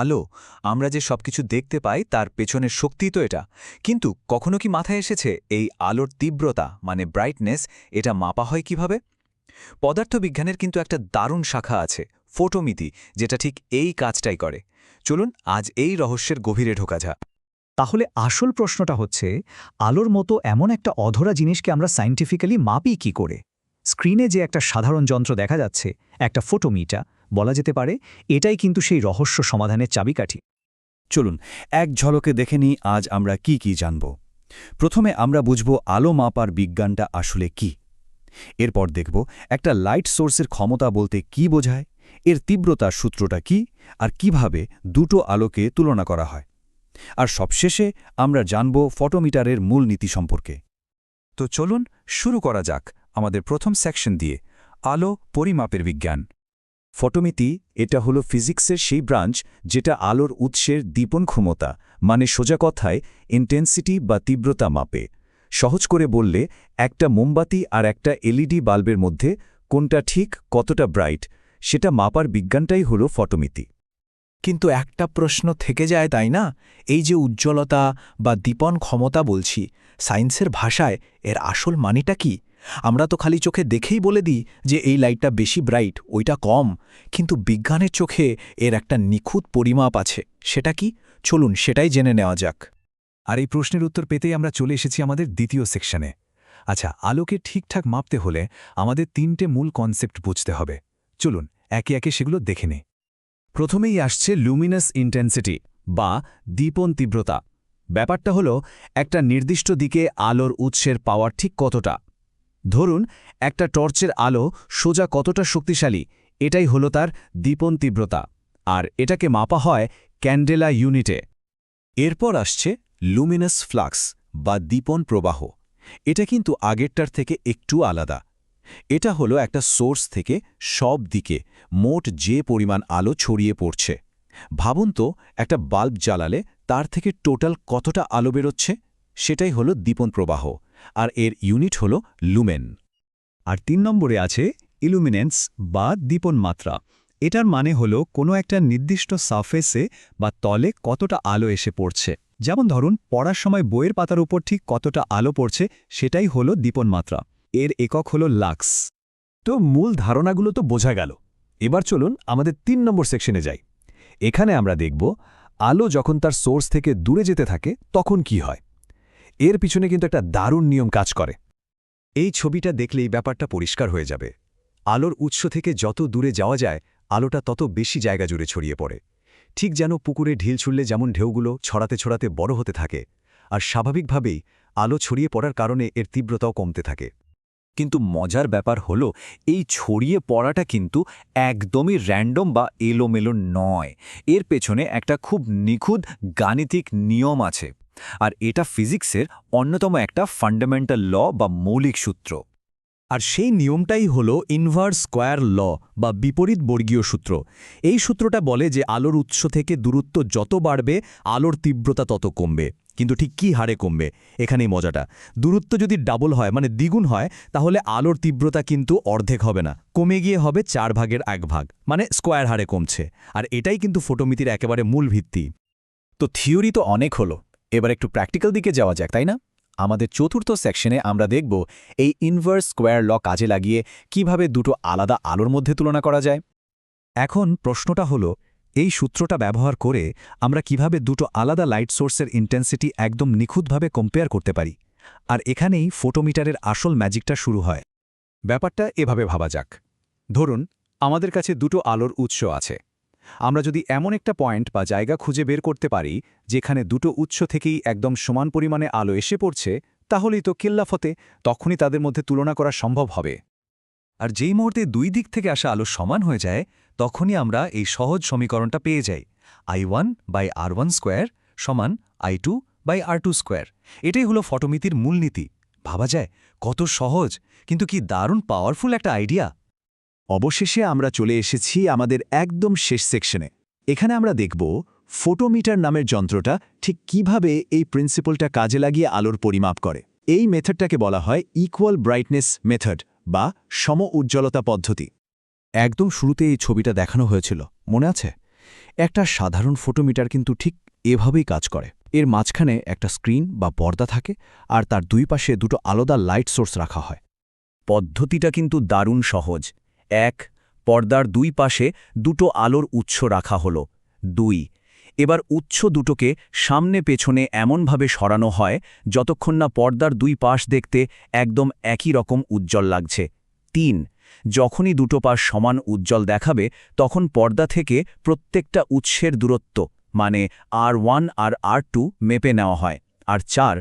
আলো, আমরা যে সবকিছু দেখতে পাই তার পেছনের শক্তি তো এটা। কিন্তু কখনো কি মাথায় এসেছে এই আলোর তীব্রতা মানে ব্রাইটনেস এটা মাপা হয় কীভাবে? পদার্থবিজ্ঞানের কিন্তু একটা দারুণ শাখা আছে, ফোটোমিতি, যেটা ঠিক এই কাজটাই করে। চলুন আজ এই রহস্যের গভীরে ঢোকা যা তাহলে আসল প্রশ্নটা হচ্ছে, আলোর মতো এমন একটা অধরা জিনিসকে আমরা সাইন্টিফিক্যালি মাপি কি করে? স্ক্রিনে যে একটা সাধারণ যন্ত্র দেখা যাচ্ছে, একটা ফোটোমিটা বলা যেতে পারে, এটাই কিন্তু সেই রহস্য সমাধানের চাবিকাঠি। চলুন, এক ঝলকে দেখে নিই আজ আমরা কি কি জানব। প্রথমে আমরা বুঝব আলো মাপার বিজ্ঞানটা আসলে কি। এরপর দেখব একটা লাইট সোর্সের ক্ষমতা বলতে কি বোঝায়, এর তীব্রতার সূত্রটা কি, আর কীভাবে দুটো আলোকে তুলনা করা হয়। আর সবশেষে আমরা জানব ফটোমিটারের মূল নীতি সম্পর্কে। তো চলুন, শুরু করা যাক আমাদের প্রথম সেকশন দিয়ে, আলো পরিমাপের বিজ্ঞান। ফটোমিতি, এটা হলো ফিজিক্সের সেই ব্রাঞ্চ যেটা আলোর উৎসের দীপন ক্ষমতা মানে সোজা কথায় ইন্টেন্সিটি বা তীব্রতা মাপে। সহজ করে বললে, একটা মোমবাতি আর একটা এলইডি বাল্বের মধ্যে কোনটা ঠিক, কতটা ব্রাইট, সেটা মাপার বিজ্ঞানটাই হলো ফটোমিতি। কিন্তু একটা প্রশ্ন থেকে যায়, তাই না? এই যে উজ্জ্বলতা বা দীপন ক্ষমতা বলছি, সায়েন্সের ভাষায় এর আসল মানেটা কি? আমরা তো খালি চোখে দেখেই বলে দিই যে এই লাইটটা বেশি ব্রাইট, ওইটা কম। কিন্তু বিজ্ঞানের চোখে এর একটা নিখুঁত পরিমাপ আছে। সেটা কি? চলুন সেটাই জেনে নেওয়া যাক। আর এই প্রশ্নের উত্তর পেতেই আমরা চলে এসেছি আমাদের দ্বিতীয় সেকশনে। আচ্ছা আলোকে ঠিকঠাক মাপতে হলে আমাদের তিনটে মূল কনসেপ্ট বুঝতে হবে। চলুন, একে একে সেগুলো দেখে নে প্রথমেই আসছে লুমিনাস ইন্টেন্সিটি বা দীপন তীব্রতা। ব্যাপারটা হলো, একটা নির্দিষ্ট দিকে আলোর উৎসের পাওয়ার ঠিক কতটা? ধরুন, একটা টর্চের আলো সোজা কতটা শক্তিশালী, এটাই হলো তার দীপন তীব্রতা, আর এটাকে মাপা হয় ক্যান্ডেলা ইউনিটে। এরপর আসছে লুমিনাস ফ্লাক্স বা দীপন প্রবাহ। এটা কিন্তু আগেরটার থেকে একটু আলাদা। এটা হলো একটা সোর্স থেকে সব দিকে মোট যে পরিমাণ আলো ছড়িয়ে পড়ছে। ভাবুন তো, একটা বাল্ব জ্বালালে তার থেকে টোটাল কতটা আলো বেরোচ্ছে? সেটাই হলো দীপন প্রবাহ। আর এর ইউনিট হল লুমেন। আর তিন নম্বরে আছে ইলুমিনেন্স বা দীপন মাত্রা এটার মানে হলো কোনো একটা নির্দিষ্ট সারফেসে বা তলে কতটা আলো এসে পড়ছে। যেমন ধরুন, পড়ার সময় বইয়ের পাতার উপর ঠিক কতটা আলো পড়ছে, সেটাই হলো দীপন মাত্রা এর একক হলো লাক্স। তো মূল ধারণাগুলো তো বোঝা গেল। এবার চলুন আমাদের তিন নম্বর সেকশনে যাই। এখানে আমরা দেখব, আলো যখন তার সোর্স থেকে দূরে যেতে থাকে, তখন কি হয়? এর পিছনে কিন্তু একটা দারুণ নিয়ম কাজ করে। এই ছবিটা দেখলেই ব্যাপারটা পরিষ্কার হয়ে যাবে। আলোর উৎস থেকে যত দূরে যাওয়া যায়, আলোটা তত বেশি জায়গা জুড়ে ছড়িয়ে পড়ে। ঠিক যেন পুকুরে ঢিল ছুড়লে যেমন ঢেউগুলো ছড়াতে ছড়াতে বড় হতে থাকে, আর স্বাভাবিকভাবেই আলো ছড়িয়ে পড়ার কারণে এর তীব্রতাও কমতে থাকে। কিন্তু মজার ব্যাপার হলো, এই ছড়িয়ে পড়াটা কিন্তু একদমই র্যান্ডম বা এলোমেলো নয়। এর পেছনে একটা খুব নিখুঁত গাণিতিক নিয়ম আছে। আর এটা ফিজিক্সের অন্যতম একটা ফান্ডামেন্টাল ল বা মৌলিক সূত্র। আর সেই নিয়মটাই হল ইনভার্স স্কোয়ার ল বা বিপরীত বর্গীয় সূত্র। এই সূত্রটা বলে যে আলোর উৎস থেকে দূরত্ব যত বাড়বে, আলোর তীব্রতা তত কমবে। কিন্তু ঠিক কি হারে কমবে? এখানেই মজাটা। দূরত্ব যদি ডাবল হয় মানে দ্বিগুণ হয়, তাহলে আলোর তীব্রতা কিন্তু অর্ধেক হবে না। কমে গিয়ে হবে চার ভাগের এক ভাগ মানে স্কোয়ার হারে কমছে। আর এটাই কিন্তু ফোটোমিতির একেবারে মূল ভিত্তি। তো থিওরি তো অনেক হলো। এবার একটু প্র্যাকটিক্যাল দিকে যাওয়া যাক, তাই না? আমাদের চতুর্থ সেকশনে আমরা দেখব এই ইনভার্স স্কোয়ার ল কাজে লাগিয়ে কীভাবে দুটো আলাদা আলোর মধ্যে তুলনা করা যায়। এখন প্রশ্নটা হলো, এই সূত্রটা ব্যবহার করে আমরা কীভাবে দুটো আলাদা লাইট সোর্সের ইন্টেন্সিটি একদম নিখুঁতভাবে কম্পেয়ার করতে পারি। আর এখানেই ফোটোমিটারের আসল ম্যাজিকটা শুরু হয়। ব্যাপারটা এভাবে ভাবা যাক। ধরুন, আমাদের কাছে দুটো আলোর উৎস আছে। আমরা যদি এমন একটা পয়েন্ট বা জায়গা খুঁজে বের করতে পারি, যেখানে দুটো উৎস থেকেই একদম সমান পরিমাণে আলো এসে পড়ছে, তাহলেই তো কিল্লাফতে তখনই তাদের মধ্যে তুলনা করা সম্ভব হবে। আর যেই মুহূর্তে দুই দিক থেকে আসা আলো সমান হয়ে যায়, তখনই আমরা এই সহজ সমীকরণটা পেয়ে যাই, I one by R one square সমান I two by R two square. এটাই হলো ফটোমিতির মূলনীতি। ভাবা যায়, কত সহজ, কিন্তু কি দারুণ পাওয়ারফুল একটা আইডিয়া! অবশেষে আমরা চলে এসেছি আমাদের একদম শেষ সেকশনে। এখানে আমরা দেখব ফোটোমিটার নামের যন্ত্রটা ঠিক কীভাবে এই প্রিন্সিপলটা কাজে লাগিয়ে আলোর পরিমাপ করে। এই মেথডটাকে বলা হয় ইকুয়াল ব্রাইটনেস মেথড বা সম উজ্জ্বলতা পদ্ধতি। একদম শুরুতে এই ছবিটা দেখানো হয়েছিল, মনে আছে? একটা সাধারণ ফোটোমিটার কিন্তু ঠিক এভাবেই কাজ করে। এর মাঝখানে একটা স্ক্রিন বা পর্দা থাকে আর তার দুই পাশে দুটো আলাদা লাইট সোর্স রাখা হয়। পদ্ধতিটা কিন্তু দারুণ সহজ। এক, পর্দার দুই পাশে দুটো আলোর উৎস রাখা হল। দুই, এবার উৎস দুটোকে সামনে পেছনে এমনভাবে সরানো হয় যতক্ষণ না পর্দার দুই পাশ দেখতে একদম একই রকম উজ্জ্বল লাগছে। তিন, যখনই দুটো পাশ সমান উজ্জ্বল দেখাবে তখন পর্দা থেকে প্রত্যেকটা উৎসের দূরত্ব মানে আর ওয়ান আর আর টু, মেপে নেওয়া হয়। আর চার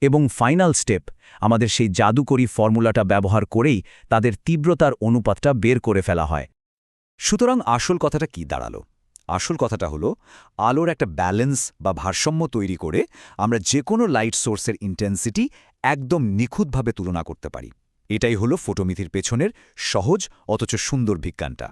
এবং ফাইনাল স্টেপ, আমাদের সেই জাদুকরী ফর্মুলাটা ব্যবহার করেই তাদের তীব্রতার অনুপাতটা বের করে ফেলা হয়। সুতরাং আসল কথাটা কি দাঁড়াল? আসল কথাটা হলো, আলোর একটা ব্যালেন্স বা ভারসাম্য তৈরি করে আমরা যে কোনো লাইট সোর্সের ইন্টেন্সিটি একদম নিখুঁতভাবে তুলনা করতে পারি। এটাই হলো ফোটোমিথির পেছনের সহজ অথচ সুন্দর বিজ্ঞানটা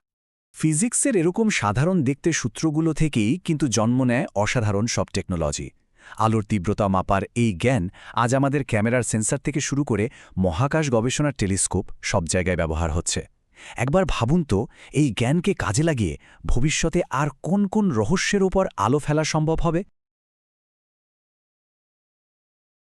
ফিজিক্সের এরকম সাধারণ দেখতে সূত্রগুলো থেকেই কিন্তু জন্ম নেয় অসাধারণ সব টেকনোলজি। আলোর তীব্রতা মাপার এই জ্ঞান আজ আমাদের ক্যামেরার সেন্সার থেকে শুরু করে মহাকাশ গবেষণার টেলিস্কোপ সব জায়গায় ব্যবহার হচ্ছে। একবার ভাবুন তো, এই জ্ঞানকে কাজে লাগিয়ে ভবিষ্যতে আর কোন কোন রহস্যের ওপর আলো ফেলা সম্ভব হবে?